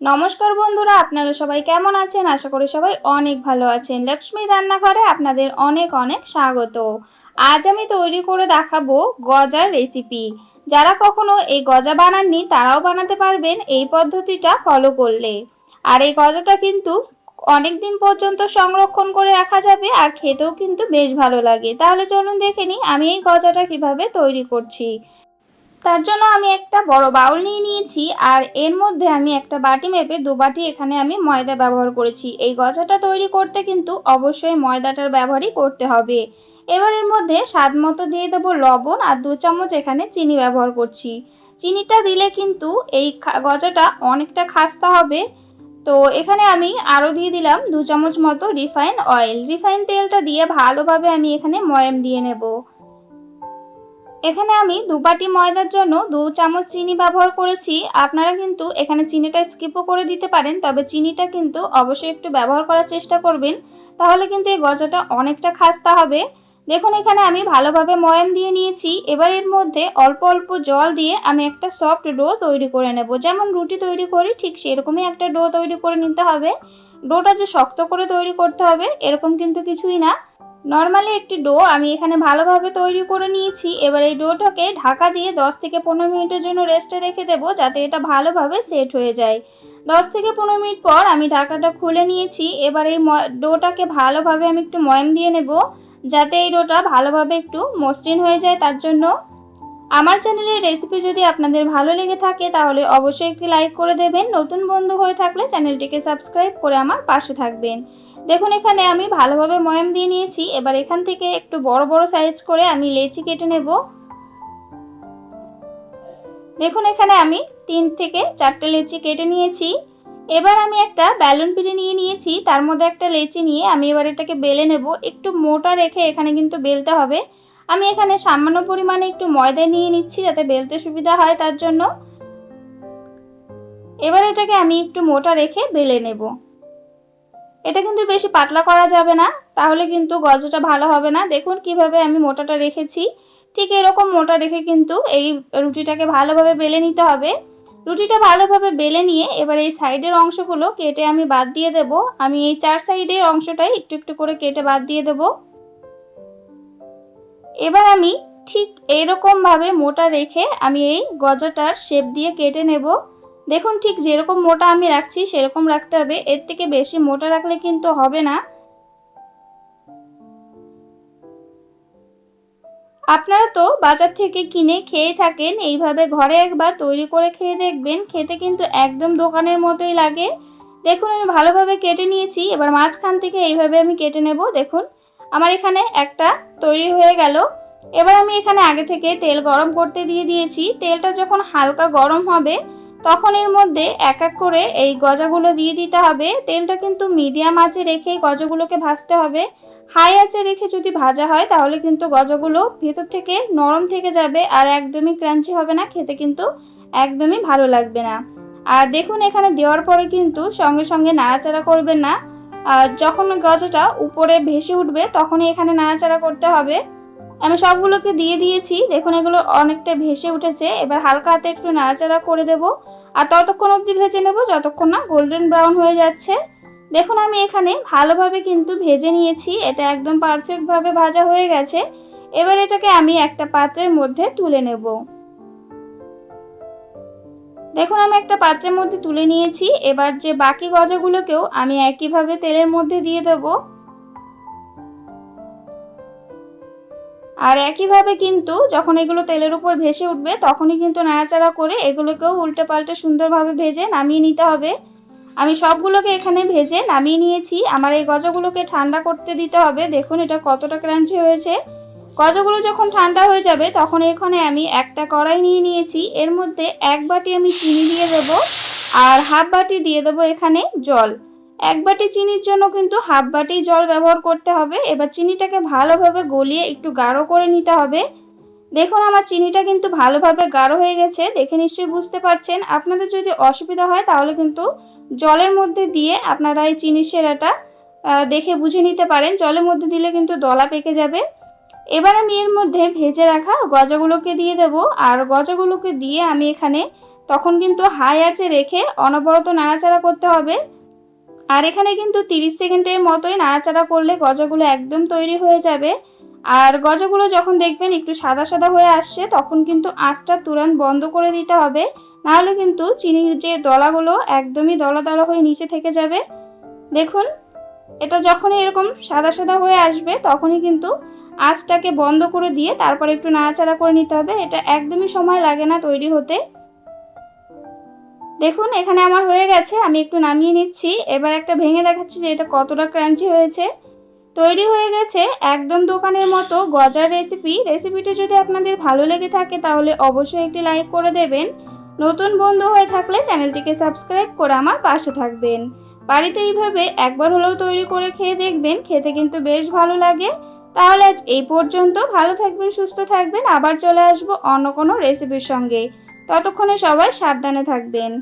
নমস্কার বন্ধুরা, আপনারা সবাই কেমন আছেন? আশা করি সবাই অনেক ভালো আছেন। লক্ষ্মী রান্নাঘরে আপনাদের অনেক অনেক স্বাগত। আজ আমি তৈরি করে দেখাবো গজার রেসিপি যারা কখনো এই গজা বানাননি, তারাও বানাতে পারবেন এই পদ্ধতিটা ফলো করলে। আর এই গজাটা কিন্তু অনেক দিন পর্যন্ত সংরক্ষণ করে রাখা যাবে আর খেতেও কিন্তু বেশ ভালো লাগে। তাহলে চলুন দেখে নিই আমি এই গজাটা কীভাবে তৈরি করছি। তার জন্য আমি একটা বড় বাউল নিয়ে নিয়েছি, আর এর মধ্যে আমি একটা বাটি মেপে দু বাটি এখানে আমি ময়দা ব্যবহার করেছি। এই গজাটা তৈরি করতে কিন্তু অবশ্যই ময়দাটার ব্যবহারই করতে হবে। এবার এর মধ্যে স্বাদ মতো দিয়ে দেবো লবণ আর দু চামচ এখানে চিনি ব্যবহার করছি। চিনিটা দিলে কিন্তু এই গজাটা অনেকটা খাস্তা হবে। তো এখানে আমি আরও দিয়ে দিলাম দু চামচ মতো রিফাইন অয়েল। রিফাইন তেলটা দিয়ে ভালোভাবে আমি এখানে ময়াম দিয়ে নেব। এখানে আমি দু বাটি ময়দার জন্য দু চামচ চিনি ব্যবহার করেছি। আপনারা কিন্তু এখানে চিনিটা স্কিপও করে দিতে পারেন, তবে চিনিটা কিন্তু অবশ্যই একটু ব্যবহার করার চেষ্টা করবেন। তাহলে কিন্তু এই গজাটা অনেকটা খাস্তা হবে। দেখুন, এখানে আমি ভালোভাবে ময়াম দিয়ে নিয়েছি। এবার এর মধ্যে অল্প অল্প জল দিয়ে আমি একটা সফট ডো তৈরি করে নেব। যেমন রুটি তৈরি করি, ঠিক সেরকমই একটা ডো তৈরি করে নিতে হবে। ডোটা যে শক্ত করে তৈরি করতে হবে, এরকম কিন্তু কিছুই না। নর্মালি একটি ডো আমি এখানে ভালোভাবে তৈরি করে নিয়েছি। এবার এই ডোটাকে ঢাকা দিয়ে 10 থেকে পনেরো মিনিটের জন্য রেস্টে রেখে দেব যাতে এটা ভালোভাবে সেট হয়ে যায়। 10 থেকে পনেরো মিনিট পর আমি ঢাকাটা খুলে নিয়েছি। এবার এই ডোটাকে ভালোভাবে আমি একটু ময়ম দিয়ে নেব যাতে এই ডোটা ভালোভাবে একটু মসৃণ হয়ে যায় তার জন্য। আমার চ্যানেলের রেসিপি যদি আপনাদের ভালো লেগে থাকে, তাহলে অবশ্যই একটি লাইক করে দেবেন। নতুন বন্ধু হয়ে থাকলে চ্যানেলটিকে সাবস্ক্রাইব করে আমার পাশে থাকবেন। দেখুন, এখানে আমি ভালোভাবে ময়াম দিয়ে নিয়েছি। এবার এখান থেকে একটু বড় বড় সাইজ করে আমি লেচি কেটে নেব। দেখুন, এখানে আমি তিন থেকে চারটে লেচি কেটে নিয়েছি। এবার আমি একটা ব্যালুন পিড়ে নিয়ে নিয়েছি। তার মধ্যে একটা লেচি নিয়ে আমি এবার এটাকে বেলে নেব। একটু মোটা রেখে এখানে কিন্তু বেলতে হবে। আমি এখানে সামান্য পরিমাণে একটু ময়দা নিয়ে নিচ্ছি যাতে বেলতে সুবিধা হয় তার জন্য। এবার এটাকে আমি একটু মোটা রেখে বেলে নেব। এটা কিন্তু বেশি পাতলা করা যাবে না, তাহলে কিন্তু গজাটা ভালো হবে না। দেখুন কীভাবে আমি মোটাটা রেখেছি। ঠিক এরকম মোটা রেখে কিন্তু এই রুটিটাকে ভালোভাবে বেলে নিতে হবে। রুটিটা ভালোভাবে বেলে নিয়ে এবার এই সাইডের অংশগুলো কেটে আমি বাদ দিয়ে দেব। আমি এই চার সাইডের অংশটাই একটু একটু করে কেটে বাদ দিয়ে দেব। এবার আমি ঠিক এইরকম ভাবে মোটা রেখে আমি এই গজাটার শেপ দিয়ে কেটে নেব। দেখুন ঠিক যেরকম মোটা আমি রাখছি, সেরকম রাখতে হবে। এর থেকে বেশি মোটা রাখলে কিন্তু হবে না। আপনারা তো বাজার থেকে কিনে খেয়ে থাকেন, এইভাবে ঘরে একবার তৈরি করে খেয়ে দেখবেন, খেতে কিন্তু একদম দোকানের মতোই লাগে। দেখুন আমি ভালোভাবে কেটে নিয়েছি, এবার মাঝখান থেকে এইভাবে আমি কেটে নেব, দেখুন। আমার এখানে একটা তৈরি হয়ে গেল। এবার আমি এখানে আগে থেকে তেল গরম করতে দিয়ে দিয়েছি। তেলটা যখন হালকা গরম হবে, তখন এর মধ্যে এক এক করে এই গজাগুলো দিয়ে দিতে হবে। তেলটা কিন্তু মিডিয়াম আঁচে রেখে গজাগুলোকে ভাজতে হবে। হাই আঁচে রেখে যদি ভাজা হয়, তাহলে কিন্তু গজাগুলো ভেতর থেকে নরম থেকে যাবে আর একদমই ক্রাঞ্চি হবে না, খেতে কিন্তু একদমই ভালো লাগবে না। আর দেখুন, এখানে দেওয়ার পরে কিন্তু সঙ্গে সঙ্গে নাড়াচাড়া করবেন না। আর যখন গজাটা উপরে ভেসে উঠবে, তখনই এখানে নাড়াচাড়া করতে হবে। আমি সবগুলোকে দিয়ে দিয়েছি। দেখুন, এগুলো অনেকটা ভেসে উঠেছে। এবার হালকা হাতে একটু নাড়াচাড়া করে দেব। আর ততক্ষণ অবধি ভেজে নেব, যতক্ষণ না গোল্ডেন ব্রাউন হয়ে যাচ্ছে। দেখুন, আমি এখানে ভালোভাবে কিন্তু ভেজে নিয়েছি। এটা একদম পারফেক্টভাবে ভাজা হয়ে গেছে। এবার এটাকে আমি একটা পাত্রের মধ্যে তুলে নেব। দেখুন, আমি একটা পাত্রের মধ্যে তুলে নিয়েছি। এবার যে বাকি গজাগুলোকেও আমি একইভাবে তেলের মধ্যে দিয়ে দেবো। আর একইভাবে কিন্তু যখন এগুলো তেলের উপর ভেসে উঠবে, তখনই কিন্তু নাড়াচাড়া করে এগুলোকেও উল্টে পাল্টে সুন্দরভাবে ভেজে নামিয়ে নিতে হবে। আমি সবগুলোকে এখানে ভেজে নামিয়ে নিয়েছি। আমার এই গজাগুলোকে ঠান্ডা করতে দিতে হবে। দেখুন, এটা কতটা ক্রাঞ্চি হয়েছে। গজাগুলো যখন ঠান্ডা হয়ে যাবে, তখন এখানে আমি একটা কড়াই নিয়ে নিয়েছি। এর মধ্যে এক বাটি আমি চিনি দিয়ে দেবো আর হাফ বাটি দিয়ে দেবো এখানে জল। এক বাটি চিনির জন্য কিন্তু হাফ বাটি জল ব্যবহার করতে হবে। এবার চিনিটাকে ভালোভাবে গলিয়ে একটু গাঢ় করে নিতে হবে। দেখুন, আমার চিনিটা কিন্তু ভালোভাবে গাঢ় হয়ে গেছে। দেখে নিশ্চয়ই বুঝতে পারছেন। আপনাদের যদি অসুবিধা হয়, তাহলে কিন্তু জলের মধ্যে দিয়ে আপনারা এই চিনির সেরাটা দেখে বুঝে নিতে পারেন। জলের মধ্যে দিলে কিন্তু দলা পেকে যাবে। এবার আমি এর মধ্যে ভেজে রাখা গজাগুলোকে দিয়ে দেব। আর গজাগুলোকে দিয়ে আমি এখানে তখন কিন্তু হাই আঁচে রেখে অনবরত নাড়াচাড়া করতে হবে। আর এখানে কিন্তু তিরিশ সেকেন্ডের মতোই নাড়াচাড়া করলে গজাগুলো একদম তৈরি হয়ে যাবে। আর গজাগুলো যখন দেখবেন একটু সাদা সাদা হয়ে আসছে, তখন কিন্তু আঁচটা তুরান বন্ধ করে দিতে হবে। নাহলে কিন্তু চিনির যে দলাগুলো একদমই দলা দলা হয়ে নিচে থেকে যাবে। দেখুন এটা যখনই এরকম সাদা সাদা হয়ে আসবে, তখনই কিন্তু আঁচটাকে বন্ধ করে দিয়ে তারপর একটু নাড়াচাড়া করে নিতে হবে। এটা একদমই সময় লাগে না তৈরি হতে। দেখুন, এখানে আমার হয়ে গেছে, আমি একটু নামিয়ে নিচ্ছি। এবার একটা ভেঙে দেখাচ্ছি যে এটা কতটা ক্রাঞ্চি হয়েছে। তৈরি হয়ে গেছে একদম দোকানের মতো গজার রেসিপি রেসিপিটি যদি আপনাদের ভালো লেগে থাকে, তাহলে অবশ্যই একটি লাইক করে দেবেন। নতুন বন্ধু হয়ে থাকলে চ্যানেলটিকে সাবস্ক্রাইব করে আমার পাশে থাকবেন। বাড়িতে এইভাবে একবার হলেও তৈরি করে খেয়ে দেখবেন, খেতে কিন্তু বেশ ভালো লাগে। তাহলে আজ এই পর্যন্ত, ভালো থাকবেন, সুস্থ থাকবেন। আবার চলে আসব অন্য কোনো রেসিপির সঙ্গে। ততক্ষণে সবাই সাবধানে থাকবেন।